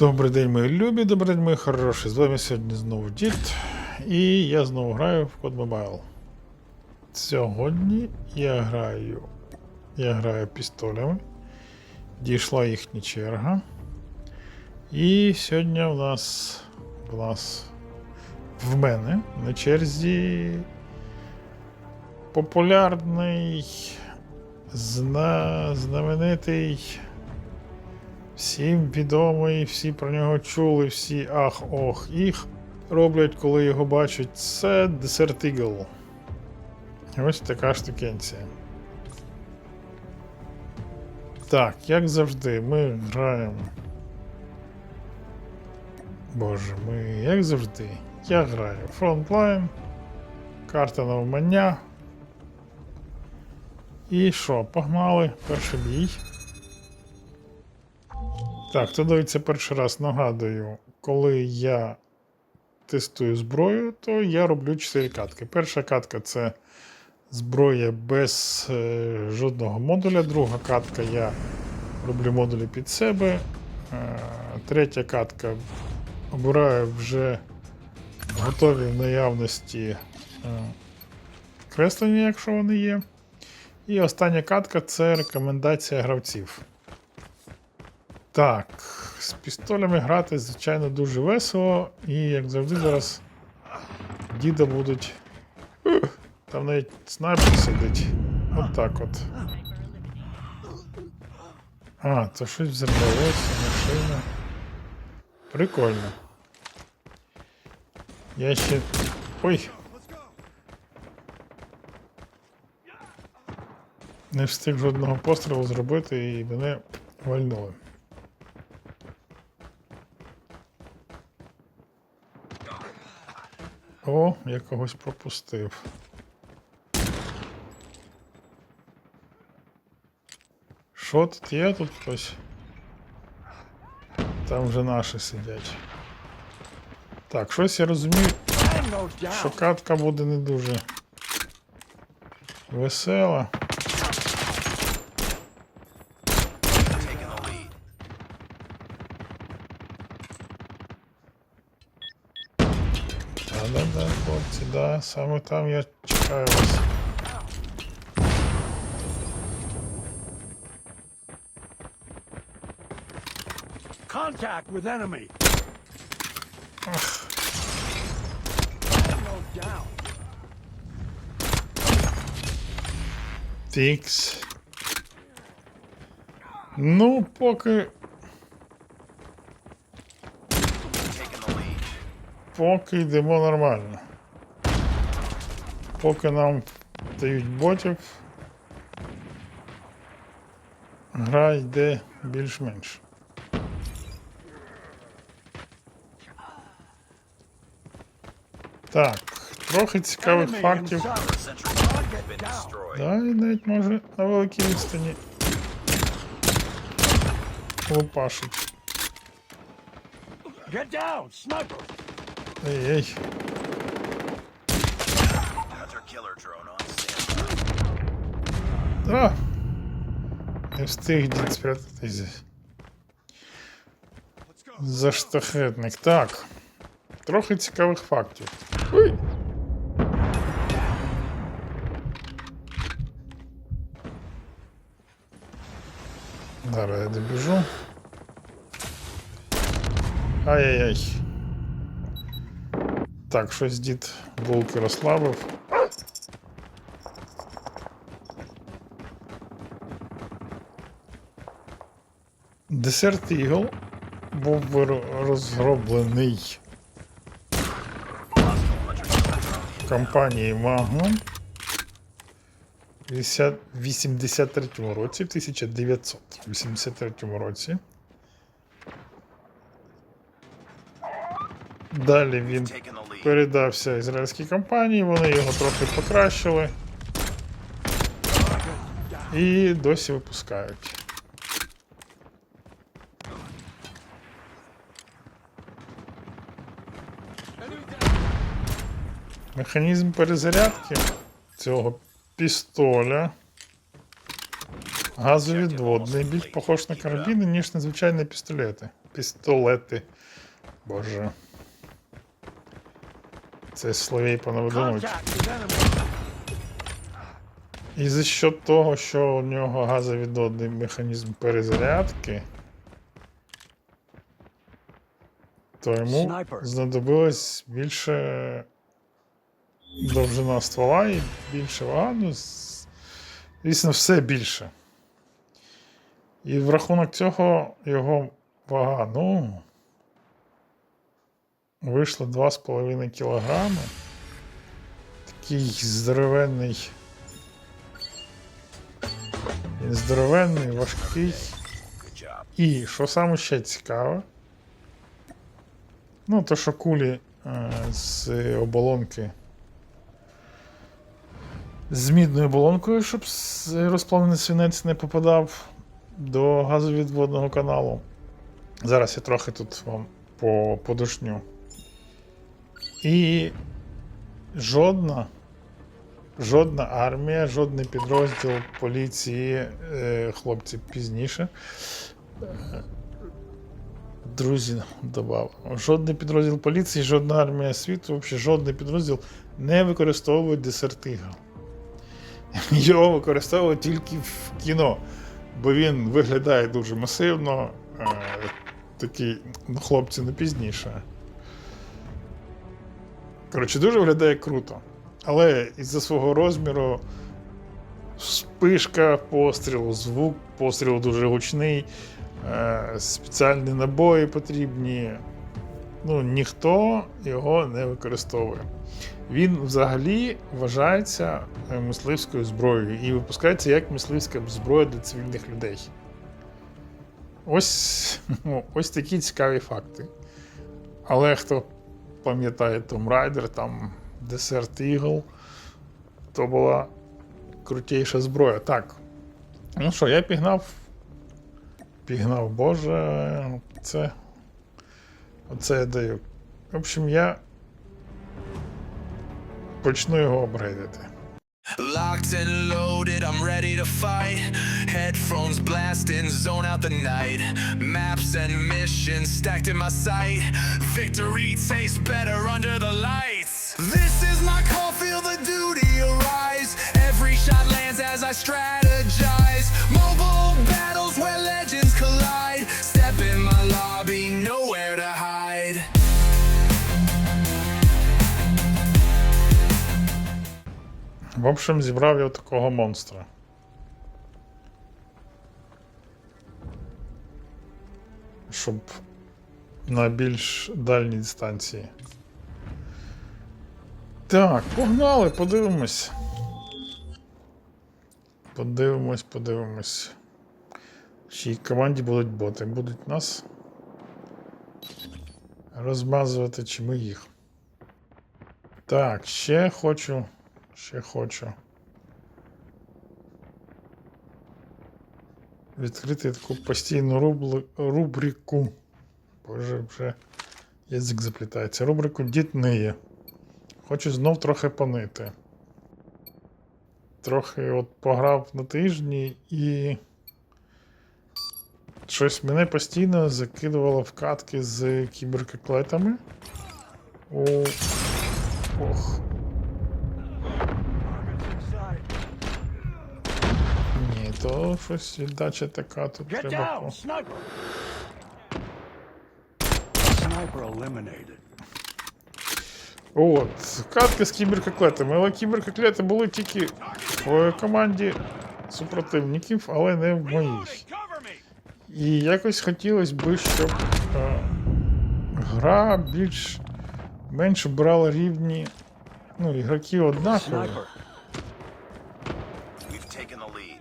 Добрий день, мої любі, добрий день, мої хороші. З вами сьогодні знову Дід. І я знову граю в Code Mobile. Сьогодні я граю. Я граю пістолями. Дійшла їхня черга. І сьогодні в нас. В нас. В мене на черзі популярний, зна, знаменитий. Всім відомий, всі про нього чули, всі ах, ох, їх роблять, коли його бачать. Це Desert Eagle. Ось така штукенція. Так, як завжди, ми граємо. Боже, ми як завжди. Я граю Frontline, карта навмання. І що, погнали, перший бій. Так, хто дивиться перший раз, нагадую, коли я тестую зброю, то я роблю 4 катки. Перша катка це зброя без е, жодного модуля. Друга катка я роблю модулі під себе. Е, третя катка обираю вже готові в наявності е, креслення, якщо вони є. І остання катка це рекомендація гравців. Так, з пістолями грати, звичайно, дуже весело. І, як завжди, зараз діда будуть. Там навіть снайпер сидить. От так от. А, це щось взорвалося, машина. Прикольно. Я ще. Ой. Не встиг жодного пострілу зробити і мене вальнули. О, я когось пропустив. Що тут є тут хтось? Там вже наші сидять. Так, щось я розумію, що катка буде не дуже весела. Да-да-да, хлопці, да, саме там я чекаю вас. Contact with enemy. Ах, Ammo down. тікс. Ну, поки. Поки йдемо нормально. Поки нам дають ботів. Гра йде більш-менш. Так, трохи цікавих фактів. Да, і навіть може на великій відстані лупашить. Get down, sniper. Ей-ей. Hunter killer drone on standby. Да. Не встиг дід спрятатись. За штахетник. Так. Трохи цікавих фактів. Ой. Зараз я добіжу. Ай-яй-яй. Так, щось дід булки розслабив. Десерт Eagle був розроблений компанією Magnum в 83 році, в 1983 році. Далі він передався ізраїльській компанії, вони його трохи покращили і досі випускають. Механізм перезарядки цього пістоля газовідводний, більш похож на карабіни, ніж на звичайні пістолети. Пістолети. Боже. Це словей. Contact. І за що того, що у нього газовідводний механізм перезарядки, то йому знадобилось більше довжина ствола і більше вага. Ну, звісно, все більше. І в рахунок цього його вага, ну, вийшло 2,5 кілограми. Такий здоровенний. Він здоровенний, важкий. І що саме ще цікаве, ну, то що кулі е, з оболонки. З мідною оболонкою, щоб розплавлений свинець не попадав до газовідводного каналу. Зараз я трохи тут вам по, подушню. І жодна, жодна армія, жодний підрозділ поліції, е, хлопці пізніше. Друзі, додав. Жодний підрозділ поліції, жодна армія світу, взагалі жодний підрозділ не використовує десертига. Його використовують тільки в кіно, бо він виглядає дуже масивно. Е, такий, ну, хлопці, не пізніше. Коротше, дуже виглядає круто. Але із-за свого розміру спишка пострілу, звук пострілу дуже гучний, е, спеціальні набої потрібні. Ну, ніхто його не використовує. Він взагалі вважається е, мисливською зброєю і випускається як мисливська зброя для цивільних людей. Ось, ну, ось такі цікаві факти. Але хто пам'ятає Tomb Raider, там Desert Eagle, то була крутіша зброя. Так. Ну що, я пігнав. Пігнав, боже, це. Оце я даю. В общем, я почну його апгрейдити. Locked and loaded, I'm ready to fight. Headphones blasting, zone out the night. Maps and missions stacked in my sight. Victory tastes better under the lights. This is my call, feel the duty arise. Every shot lands as I strategize. В общем, зібрав я такого монстра. Щоб на більш дальній дистанції. Так, погнали, подивимось. Подивимось, подивимось. Чиїй команді будуть боти. Будуть нас розмазувати, чи ми їх. Так, ще хочу. Ще хочу. Відкрити таку постійну рубли, рубрику. Боже, вже язик заплітається. Рубрику Дід. Хочу знов трохи понити. Трохи от пограв на тижні і. Щось мене постійно закидувало в катки з кіберкоклетами. У... Ох. Inside. Ні, то щось віддача така, тут Get треба. От, катка з кіберкоклетами. Але кіберкоклети були тільки в команді супротивників, але не в моїй. І якось хотілося би, щоб е, гра більш менше брала рівні. Ну, ігроки однакові. Sniper. We've taken the lead.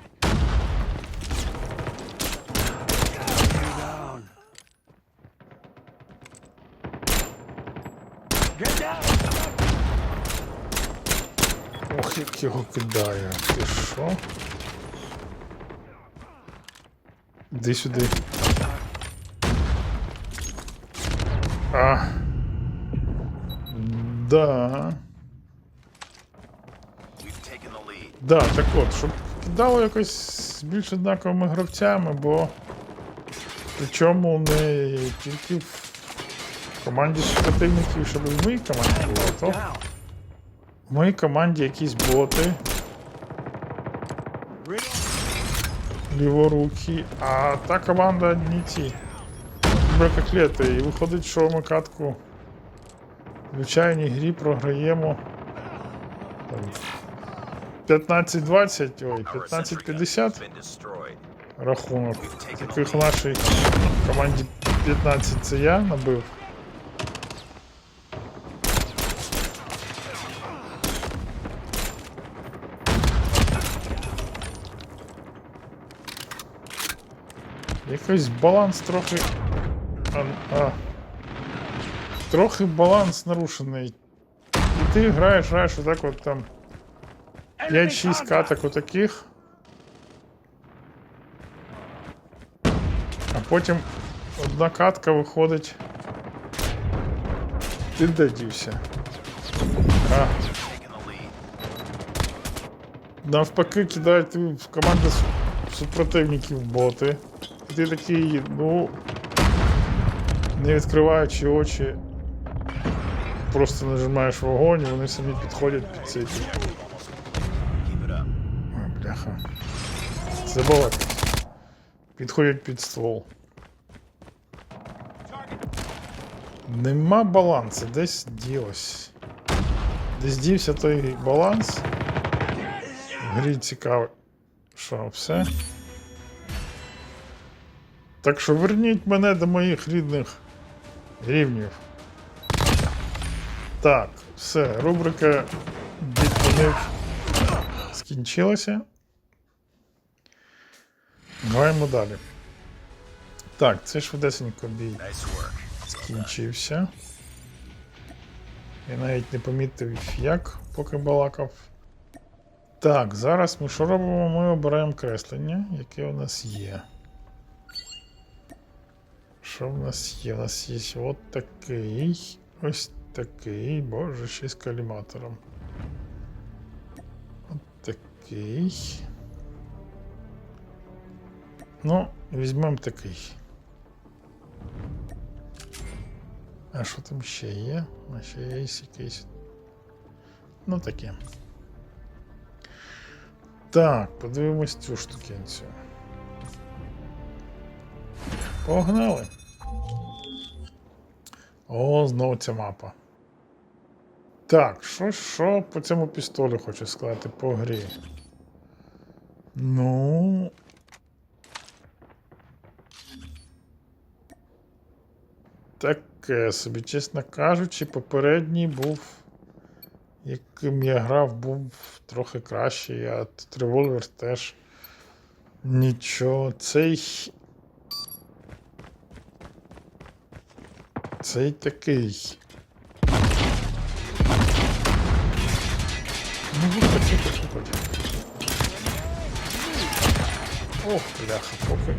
Enemy down. Get down! Ох, як його кидає. Ти що? Іди сюди. А. Да. Да, так от, щоб вдало якось більш однаковими гравцями, бо причому не тільки в команді супротивників, щоб в моїй команді було, то в моїй команді якісь боти ліворукі, а та команда не ті. Бракоклети. І виходить, що ми катку в звичайній грі програємо 15-20, ой, Our sentry gun 15-50 has been destroyed. рахунок. Таких в нашій команді 15 це я набив. Якийсь баланс трохи. А, а. Трохи баланс нарушений. І ти граєш, граєш отак от там 5-6 каток отаких. А потім одна катка виходить. Ти де дівся? А, Taking the lead. навпаки кидають в команду с- супротивників боти. Ти такий, ну. Не відкриваючи очі, просто нажимаєш вогонь, вони самі підходять під цей. Keep. Ой, бляха. Забавати. Підходять під ствол. Нема балансу, десь ділось. Десь дівся той баланс. В грі цікаво. Що, все? Так що верніть мене до моїх рідних рівнів. Так, все, рубрика відповів скінчилася. Граємо далі. Так, це швидесенько бій скінчився. Я навіть не помітив, як, поки балакав. Так, зараз ми що робимо? Ми обираємо креслення, яке у нас є. Що в нас є? У нас є от такий. Ось такий. Боже, ще з каліматором. От такий. Ну, візьмемо такий. А що там ще є? А ще є якийсь. Ну таке. Так, подивимось цю штукенцю. Погнали. О, знову ця мапа. Так, що, що по цьому пістолю хочу сказати по грі? Ну. Таке собі, чесно кажучи, попередній був, яким я грав, був трохи кращий, а тут револьвер теж нічого. Цей. Цей такий. Ну, виходь, виходь, виходь. Ох, бляха, поки.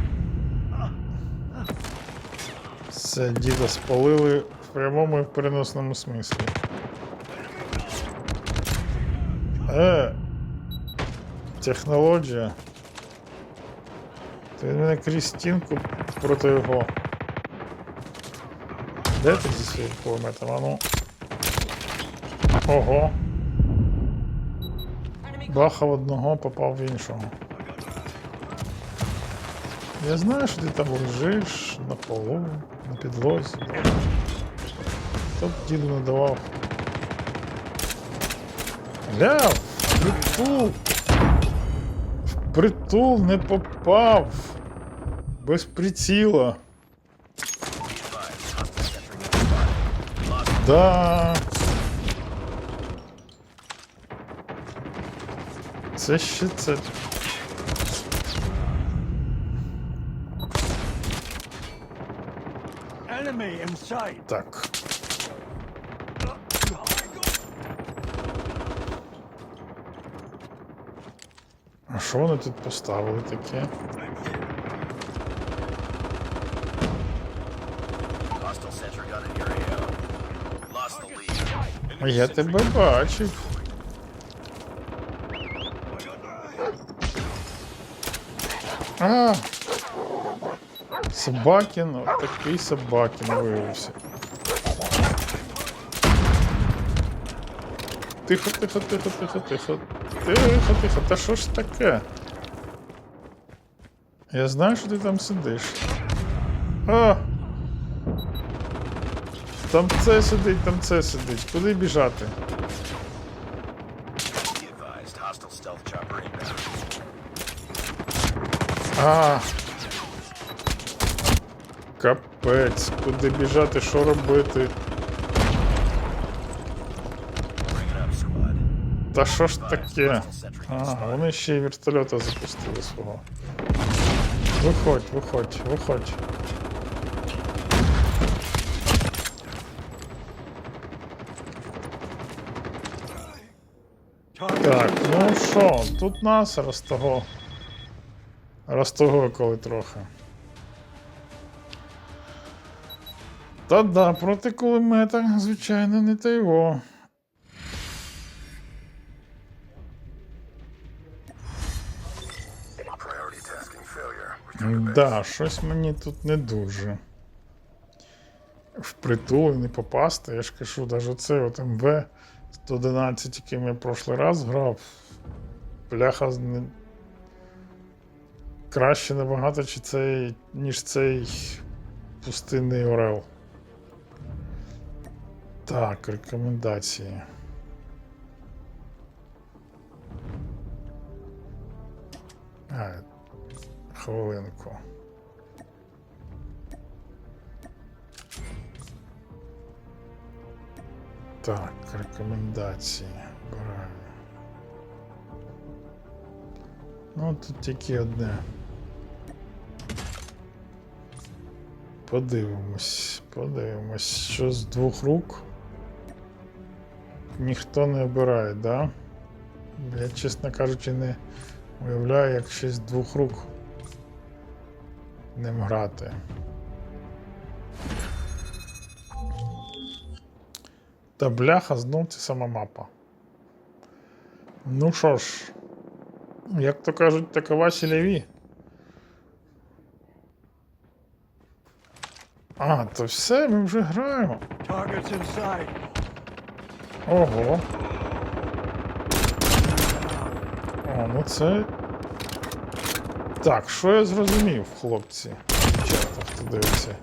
Це діда спалили в прямому і в переносному смислі. Е, технологія. Ти мене крізь стінку проти його. Де ти зі своїм кулеметом? А ну. Ого. Бахав одного, попав в іншого. Я знаю, що ти там лежиш на полу, на підлозі. Хто б діду не давав. Притул! В притул не попав! Без приціла. Да. Це ще це. Enemy in sight. Так. А що вони тут поставили таке? Hostile sentry gun in your AO. Я тебе бачив. А! Собакін, такий собакін виявився. Тихо, тихо, тихо, тихо, тихо. Тихо, тихо. Та що ж таке? Я знаю, що ти там сидиш. А! Там це сидить, там це сидить. Куди біжати? А. Капець, куди біжати, що робити? Та що ж таке? А, вони ще й вертольота запустили свого. Виходь, виходь, виходь. Так, ну що, тут нас розтого. Розтого коли трохи. Та да, проти кулемета, звичайно, не та його. Да, щось мені тут не дуже. Впритул і не попасти. Я ж кажу, навіть це от МВ 111, яким я прошлий раз грав. Бляха не... краще набагато, чи цей, ніж цей пустинний Орел. Так, рекомендації. А, хвилинку. Так, рекомендації. Обираємо. Ну, тут тільки одне. Подивимось, подивимось, що з двох рук. Ніхто не обирає, да? Я, чесно кажучи, не уявляю, як ще з двох рук ним грати. Та бляха, знов ця сама мапа. Ну що ж, як то кажуть, такова сіляві. А, то все, ми вже граємо. Ого. О, ну це. Так, що я зрозумів, хлопці? Дівчата, хто дивиться.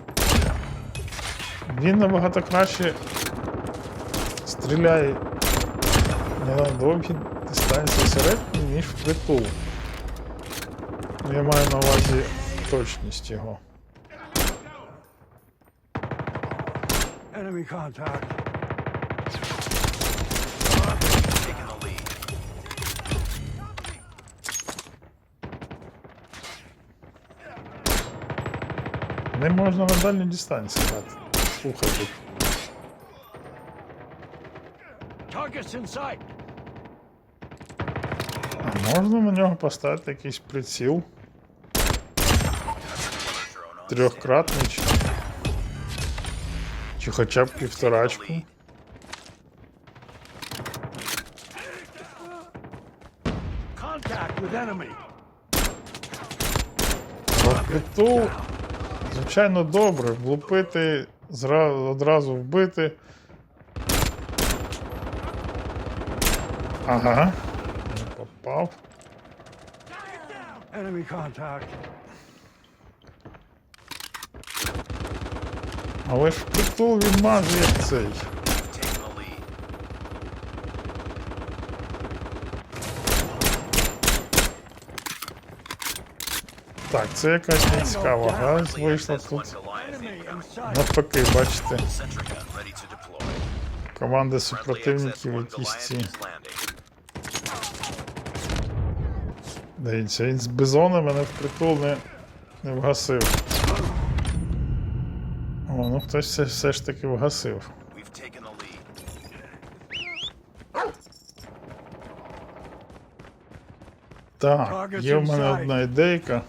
Він набагато краще стріляє не на довгі дистанції середні, ніж впритул. Ну, Я маю на увазі точність його. Enemy contact. Taking the lead. Не можна на дальній дистанції грати. Слухайте. Targets in sight. А можна на нього поставити якийсь приціл? Трьохкратний чи, чи хоча б півторачку. Притул, звичайно, добре. Влупити, одразу вбити. Ага. Не попав. Enemy contact. Але ж притул він майже цей. Taking the lead. Так, це якась нецікава гра Friendly вийшла тут. Навпаки, бачите, команди супротивників SS-1 якісь ці. Дивіться, він з бизона мене впритул не, не вгасив. О, ну хтось все, все ж таки вгасив. Так, є в мене одна ідейка.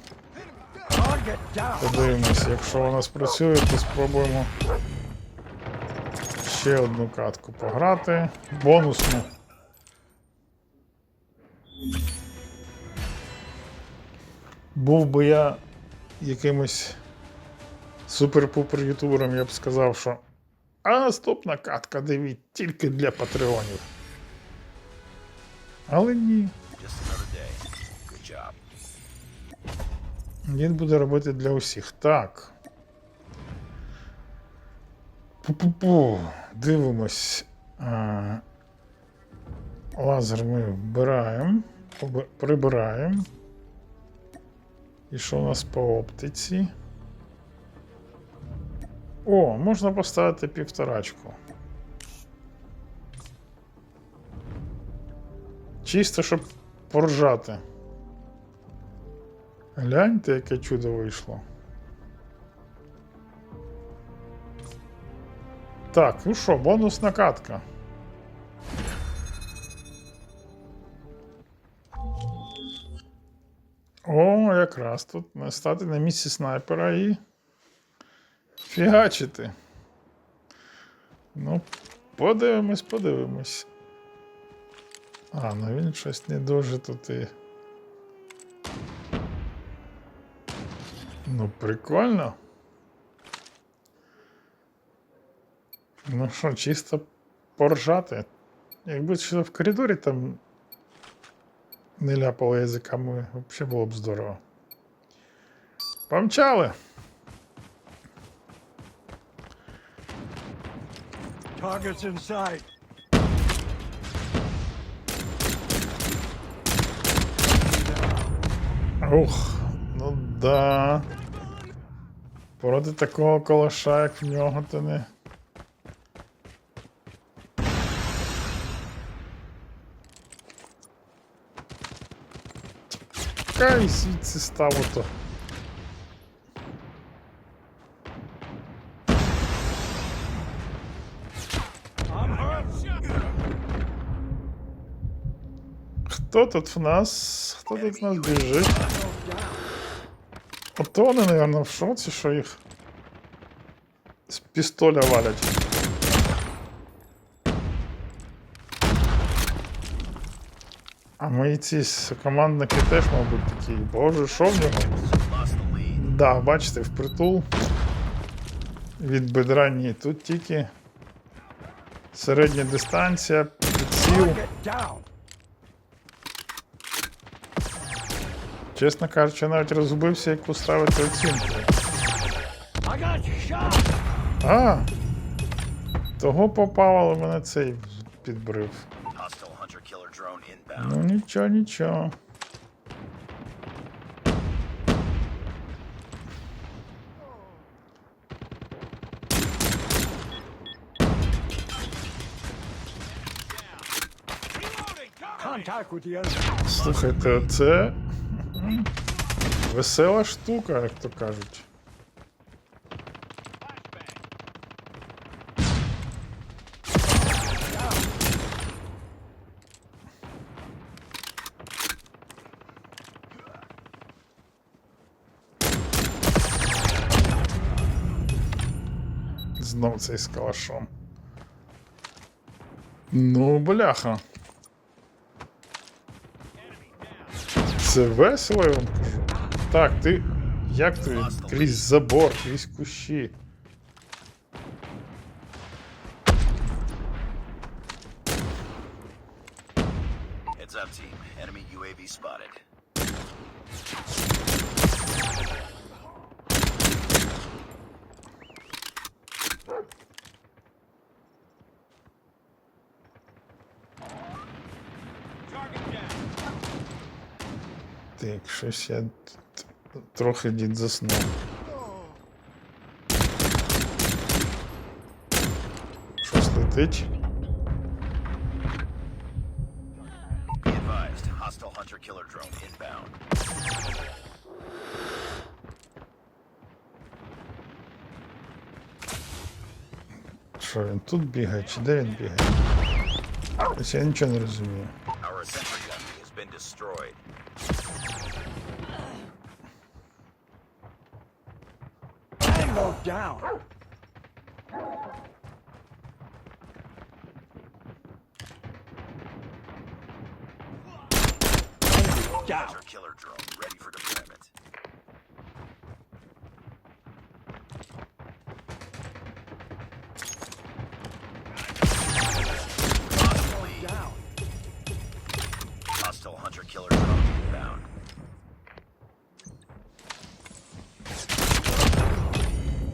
Подивимось, якщо вона спрацює, то спробуємо ще одну катку пограти. Бонусну. Був би я якимось супер-пупер ютубером, я б сказав, що а наступна катка дивіть тільки для патреонів. Але ні. Він буде робити для усіх. Так. Пу-пу-пу. Дивимось. Лазер ми вбираємо. Прибираємо. І що у нас по оптиці? О, можна поставити півторачку. Чисто, щоб поржати. Гляньте, яке чудо вийшло. Так, ну що, бонусна катка. О, якраз тут стати на місці снайпера і фігачити. Ну, подивимось, подивимось. А, ну він щось не дуже тут і. Ну, прикольно. Ну що, чисто поржати. Якби ще в коридорі там не ляпало язиками, взагалі було б здорово. Помчали! Targets in sight. Ух, ну да. Проти такого колоша, як в нього, то не. Кай звідси став ото. I'm hurt. Хто тут в нас? Хто тут в нас біжить? Ото вони, напевно, в шоці, що їх з пістоля валять. А мої ці командники теж, мабуть, такі. Боже, що в нього? Да, бачите, впритул. Від бедра ні. Тут тільки середня дистанція. Target. Чесно кажучи, я навіть розгубився, яку ставити оцінку. А! Того попав, але мене цей підбрив. Ну нічого, нічого. Слухайте, це весела штука, як то кажуть. Знов цей з калашом. Ну, бляха. Це весело, я. Так, ти. Як ти крізь забор, крізь кущі. щось я т- т- трохи дід заснув. Щось летить. Be advised. Hostile hunter killer drone inbound. Що він тут бігає, чи де він бігає? Ось я нічого не розумію. Down.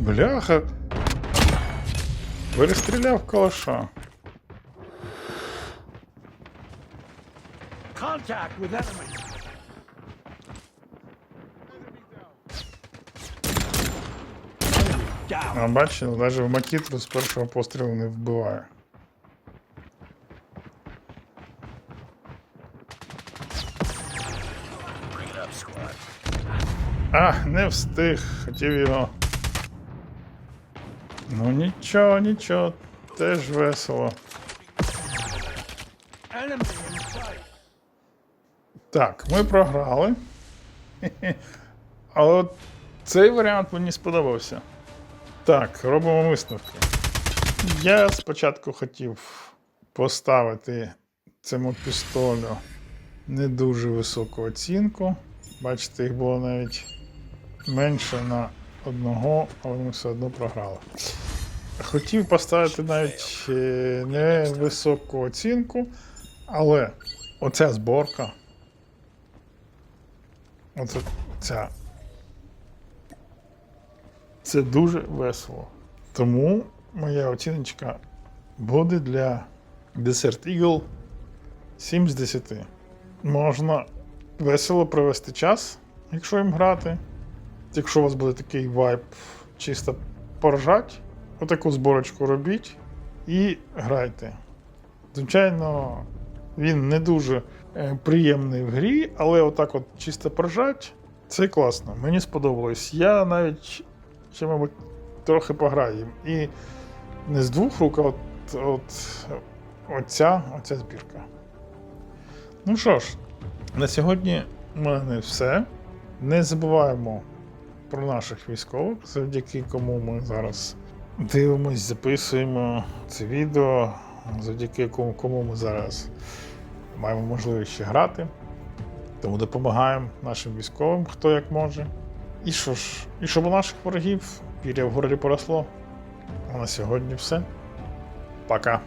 Бляха. Перестріляв калаша. Contact with enemy. Enemy down. А бачите, навіть в макітру з першого пострілу не вбиває. Bring it up, squad. А, не встиг, хотів його. Ну нічого, нічого, теж весело. Так, ми програли. Але от цей варіант мені сподобався. Так, робимо висновки. Я спочатку хотів поставити цьому пістолю не дуже високу оцінку. Бачите, їх було навіть менше на одного, але ми все одно програли. Хотів поставити навіть е, невисоку оцінку, але оця зборка. Оце ця. Це дуже весело. Тому моя оціночка буде для Desert Eagle 7 з 10. Можна весело провести час, якщо їм грати. Якщо у вас буде такий вайб чисто поржать, отаку зборочку робіть і грайте. Звичайно, він не дуже е, приємний в грі, але отак от чисто поржать, це класно. Мені сподобалось. Я навіть ще, мабуть, трохи пограю. І не з двох рук, а от, от оця, оця збірка. Ну що ж, на сьогодні в мене все. Не забуваємо про наших військових, завдяки кому ми зараз дивимось, записуємо це відео, завдяки кому, кому ми зараз маємо можливість ще грати. Тому допомагаємо нашим військовим, хто як може. І що ж, і щоб у наших ворогів пір'я в горлі поросло. А на сьогодні все. Пока.